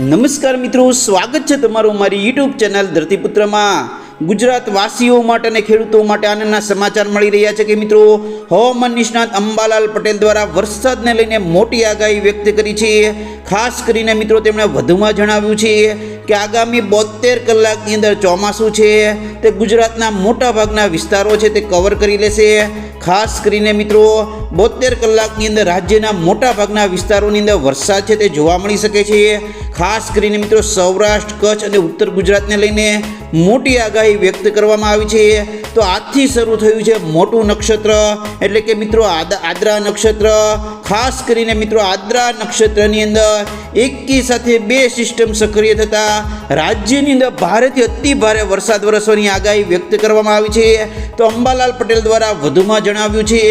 નમસ્કાર મિત્રો, સ્વાગત છે તમારું મારી યુટ્યુબ ચેનલ ધરતીપુત્રમાં. ગુજરાત વાસીઓ માટે અને ખેડૂતો માટે આનંદના સમાચાર મળી રહ્યા છે કે મિત્રો, હવામાન નિષ્ણાત અંબાલાલ પટેલ દ્વારા વરસાદને લઈને મોટી આગાહી વ્યક્ત કરી છે. ખાસ કરીને મિત્રો તેમણે વધુમાં જણાવ્યું છે કે આગામી બોતેર કલાકની અંદર ચોમાસું છે, તે ગુજરાતના મોટા ભાગના વિસ્તારો છે તે કવર કરી લેશે. ખાસ કરીને મિત્રો બોતેર કલાકની અંદર રાજ્યના મોટા ભાગના વિસ્તારોની અંદર વરસાદ છે તે જોવા મળી શકે છે. ખાસ કરીને મિત્રો, સૌરાષ્ટ્ર, કચ્છ અને ઉત્તર ગુજરાતને લઈને મોટી આગાહી વ્યક્ત કરવામાં આવી છે. તો આજથી શરૂ થયું છે મોટું નક્ષત્ર. એટલે કે મિત્રો આદ- આદ્રા નક્ષત્ર. ખાસ કરીને મિત્રો આદ્રા નક્ષત્રની અંદર એકી સાથે બે સિસ્ટમ સક્રિય થતા રાજ્યની અંદર ભારેથી અતિ ભારે વરસાદ વરસવાની આગાહી વ્યક્ત કરવામાં આવી છે. તો અંબાલાલ પટેલ દ્વારા વધુમાં જણાવ્યું છે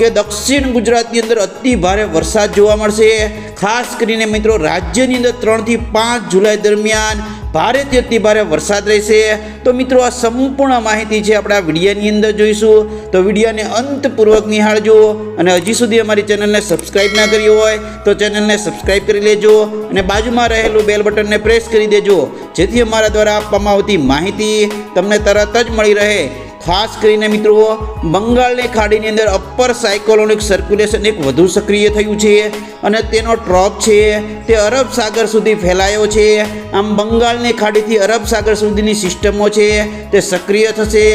કે દક્ષિણ ગુજરાતની અંદર અતિ ભારે વરસાદ જોવા મળશે. ખાસ કરીને મિત્રો, રાજ્યની અંદર ત્રણથી પાંચ જુલાઈ દરમિયાન ભારેથી અતિ ભારે વરસાદ રહેશે. તો મિત્રો, આ સંપૂર્ણ માહિતી છે આપણે આ વિડીયાની અંદર જોઈશું. તો વિડીયાને અંતપૂર્વક નિહાળજો અને હજી સુધી અમારી ચેનલને સબસ્ક્રાઈબ ના કરી હોય તો ચેનલને સબસ્ક્રાઈબ કરી લેજો અને બાજુમાં રહેલું બેલ બટનને પ્રેસ કરી દેજો. જેથી અમારા દ્વારા આપવામાં આવતી માહિતી તમને તરત જ મળી રહે. ખાસ કરીને મિત્રો બંગાળની ખાડીની અંદર અપર સાયકોલોનિક સર્ક્યુલેશન એક વધુ સક્રિય થયું છે અને તેનો ટ્રોપ છે, તે અરબ સાગર સુધી ફેલાયો છે. આમ બંગાળની ખાડીથી અરબ સાગર સુધીની સિસ્ટમો છે, તે સક્રિય થશે.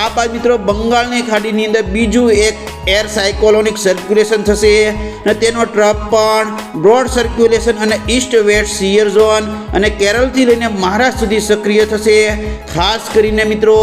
આ બાદ મિત્રો, બંગાળની ખાડીની અંદર બીજું એક એર સાયકોલોનિક સર્ક્યુલેશન થશે અને તેનો ટ્રપ પણ બ્રોડ સર્ક્યુલેશન અને ઈસ્ટ વેસ્ટ સિયર ઝોન અને કેરળથી લઈને મહારાષ્ટ્ર સુધી સક્રિય થશે. ખાસ કરીને મિત્રો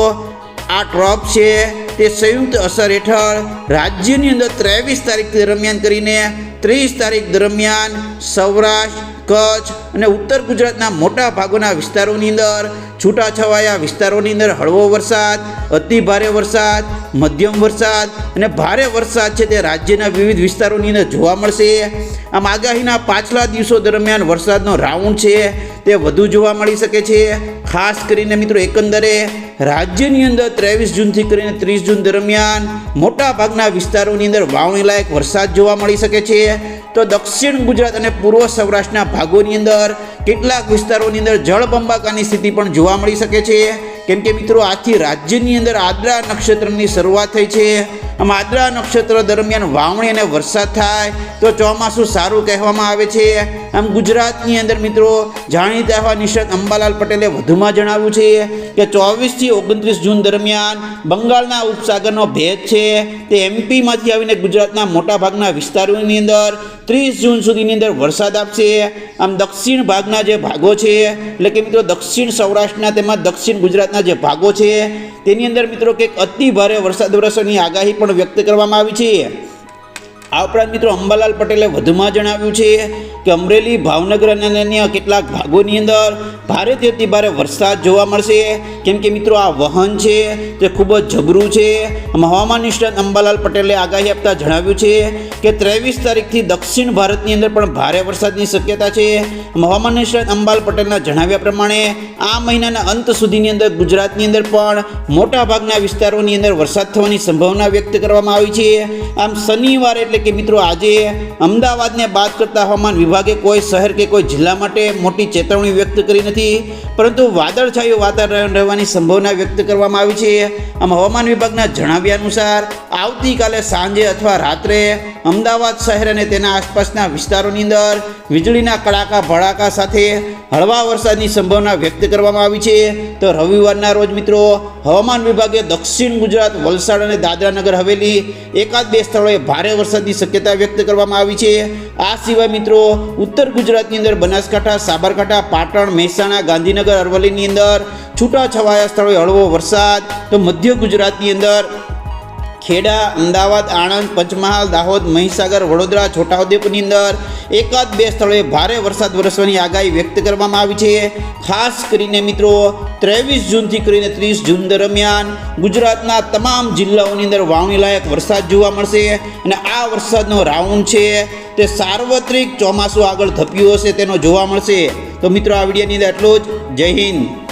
આ ટ્રોપ છે તે સંયુક્ત અસર હેઠળ રાજ્યની અંદર ત્રેવીસ તારીખ દરમિયાન કરીને ત્રીસ તારીખ દરમિયાન સૌરાષ્ટ્ર, કચ્છ અને ઉત્તર ગુજરાતના મોટા ભાગોના વિસ્તારોની અંદર છૂટાછવાયા વિસ્તારોની અંદર હળવો વરસાદ, અતિ ભારે વરસાદ, મધ્યમ વરસાદ અને ભારે વરસાદ છે તે રાજ્યના વિવિધ વિસ્તારોની અંદર જોવા મળશે. આમ આગાહીના પાછલા દિવસો દરમિયાન વરસાદનો રાઉન્ડ છે. તે વધુ જોવા મળી શકે છે. ખાસ કરીને મિત્રો એકંદરે રાજ્યની અંદર ત્રેવીસ જૂનથી કરીને ત્રીસ જૂન દરમિયાન મોટા ભાગના વિસ્તારોની અંદર વાવણી લાયક વરસાદ જોવા મળી શકે છે. તો દક્ષિણ ગુજરાત અને પૂર્વ સૌરાષ્ટ્રના ભાગોની અંદર કેટલાક વિસ્તારોની અંદર જળબંબાકાની સ્થિતિ પણ જોવા મળી શકે છે. કેમ કે મિત્રો આથી રાજ્યની અંદર આદ્રા નક્ષત્રની શરૂઆત થઈ છે. આમ આદ્રા નક્ષત્ર દરમિયાન વાવણી અને વરસાદ થાય તો ચોમાસું સારું કહેવામાં આવે છે. આમ ગુજરાતની અંદર મિત્રો જાણીતા એવા નિષ્ણાત અંબાલાલ પટેલે વધુમાં જણાવ્યું છે કે ચોવીસથી ઓગણત્રીસ જૂન દરમિયાન બંગાળના ઉપસાગરનો ભેદ છે. તે એમપીમાંથી આવીને ગુજરાતના મોટાભાગના વિસ્તારોની અંદર ત્રીસ જૂન સુધીની અંદર વરસાદ આપશે. આમ દક્ષિણ ભાગના જે ભાગો છે, એટલે કે મિત્રો દક્ષિણ સૌરાષ્ટ્રના તેમાં દક્ષિણ ગુજરાતના જે ભાગો છે તેની અંદર મિત્રો કંઈક અતિ ભારે વરસાદ વરસવાની આગાહી પણ વ્યક્ત કરવામાં આવી છે. આ ઉપરાંત મિત્રો અંબાલાલ પટેલે વધુમાં જણાવ્યું છે કે અમરેલી, ભાવનગર અને અન્ય કેટલાક ભાગોની અંદર ભારેથી અતિ ભારે વરસાદ જોવા મળશે. કેમ કે મિત્રો, આ વહન છે તે ખૂબ જ જબરું છે. હવામાન નિષ્ણાત અંબાલાલ પટેલે આગાહી આપતા જણાવ્યું છે કે ત્રેવીસ તારીખથી દક્ષિણ ભારતની અંદર પણ ભારે વરસાદની શક્યતા છે. હવામાન નિષ્ણાત અંબાલ પટેલના જણાવ્યા પ્રમાણે, આ મહિનાના અંત સુધીની અંદર ગુજરાતની અંદર પણ મોટા ભાગના વિસ્તારોની અંદર વરસાદ થવાની સંભાવના વ્યક્ત કરવામાં આવી છે. આમ શનિવારે એટલે કે મિત્રો આજે અમદાવાદને બાદ કરતા હવામાન વિભાગે કોઈ શહેર કે કોઈ જિલ્લા માટે મોટી ચેતવણી વ્યક્ત કરી નથી, પરંતુ વાદળછાયું વાતાવરણ રહેવાની સંભાવના વ્યક્ત કરવામાં આવી છે. આમ હવામાન વિભાગના જણાવ્યા અનુસાર, આવતીકાલે સાંજે અથવા રાત્રે અમદાવાદ શહેર અને તેના આસપાસના વિસ્તારોની અંદર વીજળીના કડાકા, ભડાકા સાથે હળવા વરસાદની સંભાવના વ્યક્ત કરવામાં આવી છે. તો રવિવારના રોજ મિત્રો, હવામાન વિભાગે દક્ષિણ ગુજરાત, વલસાડ અને દાદરા નગર હવેલી એકાદ બે સ્થળોએ ભારે વરસાદની શક્યતા વ્યક્ત કરવામાં આવી છે. આ સિવાય મિત્રો, ઉત્તર ગુજરાતની અંદર બનાસકાંઠા, સાબરકાંઠા, પાટણ, મહેસાણા, ગાંધીનગર, અરવલ્લીની અંદર છૂટાછવાયા સ્થળોએ હળવો વરસાદ. તો મધ્ય ગુજરાતની અંદર ખેડા, અમદાવાદ, આણંદ, પંચમહાલ, દાહોદ, મહીસાગર, વડોદરા, છોટાઉદેપુરની અંદર એકાદ બે સ્થળોએ ભારે વરસાદ વરસવાની આગાહી વ્યક્ત કરવામાં આવી છે. ખાસ કરીને મિત્રો, ત્રેવીસ જૂનથી કરીને ત્રીસ જૂન દરમિયાન ગુજરાતના તમામ જિલ્લાઓની અંદર વાવણી લાયક વરસાદ જોવા મળશે અને આ વરસાદનો રાઉન્ડ છે તે સાર્વત્રિક ચોમાસું આગળ ધપ્યું હશે તેનો જોવા મળશે. તો મિત્રો, આ વિડીયોની અંદર એટલું જ. જય હિન્દ.